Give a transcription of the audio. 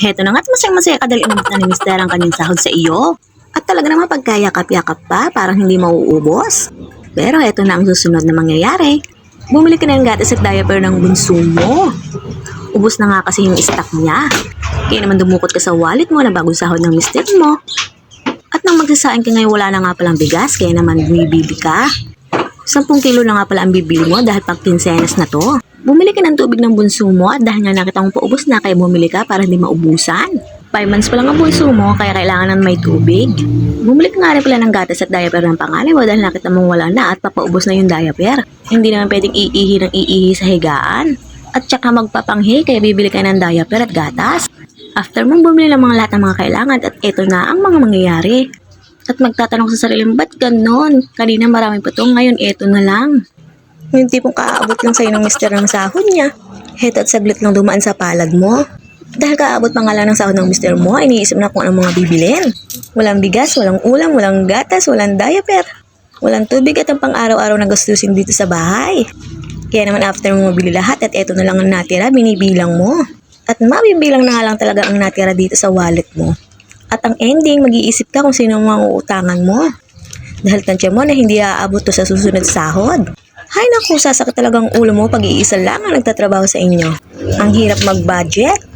Heto na nga't masaya-masaya kadali umabot na ni Mister ang kanyang sahod sa iyo. At talaga naman pagkayakap-yakap pa, parang hindi mauubos. Pero heto na ang susunod na mangyayari. Bumili ka na ng gatas at diaper ng bunso mo. Ubus na nga kasi yung stock niya. Kaya naman dumukot ka sa wallet mo na bagong sahod ng mister mo. At nang magsasain ka ngayon wala na nga palang bigas, kaya naman bumibili ka. 10 kilo na nga pala ang bibili mo dahil pag kinsenas na to. Bumili ka ng tubig ng bunso mo at dahil nga nakita mong paubos na kaya bumili ka para hindi maubusan. 5 months pa lang ang bunso mo kaya kailangan ng may tubig. Bumili ka nga rin pala ng gatas at diaper ng panganay mo dahil nakita mong wala na at papaubos na yung diaper. Hindi naman pwedeng iihi ng iihi sa higaan. At tsaka magpapanghi kaya bibili ka ng diaper at gatas. After mong bumili ng mga lahat ng mga kailangan at ito na ang mga mangyayari. At magtatanong sa sarili mo, ba't ganon? Kanina marami pa to, ngayon eto na lang. Yung tipong kaaabot lang sa'yo ng mister ng sahod niya. Heto at saglit lang dumaan sa palad mo. Dahil kaabot pa nga lang ng sahod ng mister mo, iniisip na kung anong mga bibilin. Walang bigas, walang ulam, walang gatas, walang diaper. Walang tubig at ang pang-araw-araw na gastusin dito sa bahay. Kaya naman after mo mabili lahat at eto na lang ang natira, binibilang mo. At mabibilang na nga lang talaga ang natira dito sa wallet mo. At ang ending, mag-iisip ka kung sino ang uutangan mo. Dahil tansya mo na hindi aabot to sa susunod sahod. Hay naku, sasakit talagang ulo mo pag iisa lang ang nagtatrabaho sa inyo. Ang hirap mag-budget.